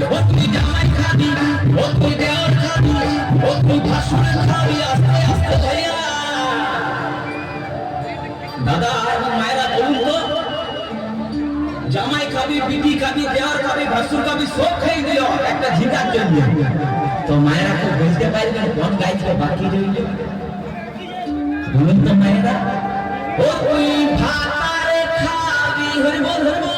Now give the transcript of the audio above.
বলুন তো মায়েরা তো বুঝতে পারবেন কোন গাইছে বাকি বলুন তো মায়েরা। ও তুই ভাতারে খাবি, হরি বল হরি বল।